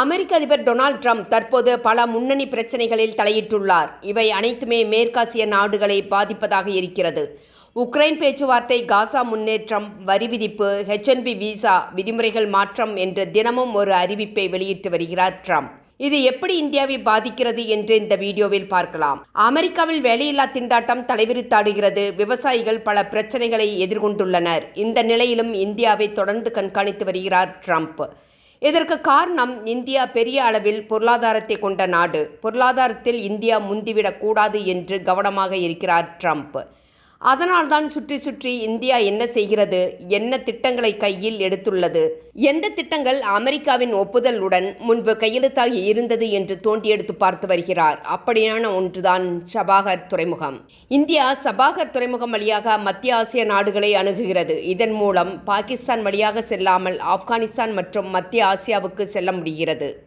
அமெரிக்க அதிபர் Donald Trump தற்போது பல முன்னணி பிரச்சனைகளில் தலையிட்டுள்ளார். இவை அனைத்துமே மேற்காசிய நாடுகளை பாதிப்பதாக இருக்கிறது. உக்ரைன் பேச்சுவார்த்தை காசா முன்னேற்றம் வரி விதிப்பு ஹெச்என்பி விசா விதிமுறைகள் மாற்றம் என்று தினமும் ஒரு அறிவிப்பை வெளியிட்டு வருகிறார் ட்ரம்ப். இது எப்படி இந்தியாவை பாதிக்கிறது என்று இந்த வீடியோவில் பார்க்கலாம். அமெரிக்காவில் வேலையில்லா திண்டாட்டம் தலைவிரித்தாடுகிறது. விவசாயிகள் பல பிரச்சனைகளை எதிர்கொண்டுள்ளனர். இந்த நிலையிலும் இந்தியாவை தொடர்ந்து கண்காணித்து வருகிறார் ட்ரம்ப். இதற்கு காரணம் இந்தியா பெரிய அளவில் பொருளாதாரத்தை கொண்ட நாடு. பொருளாதாரத்தில் இந்தியா முந்திவிடக்கூடாது என்று கவனமாக இருக்கிறார் ட்ரம்ப். அதனால்தான் சுற்றி சுற்றி இந்தியா என்ன செய்கிறது? என்ன திட்டங்களை கையில் எடுத்துள்ளது? எந்த திட்டங்கள் அமெரிக்காவின் ஒப்புதலுடன் முன்பு கையெழுத்தாகி இருந்தது என்று தோண்டி எடுத்து பார்த்து வருகிறார். அப்படியான ஒன்றுதான் சபாகர் துறைமுகம். இந்தியா சபாகர் துறைமுகம் வழியாக மத்திய ஆசிய நாடுகளை அணுகுகிறது. இதன் மூலம் பாகிஸ்தான் வழியாக செல்லாமல் ஆப்கானிஸ்தான் மற்றும் மத்திய ஆசியாவுக்கு செல்ல முடிகிறது.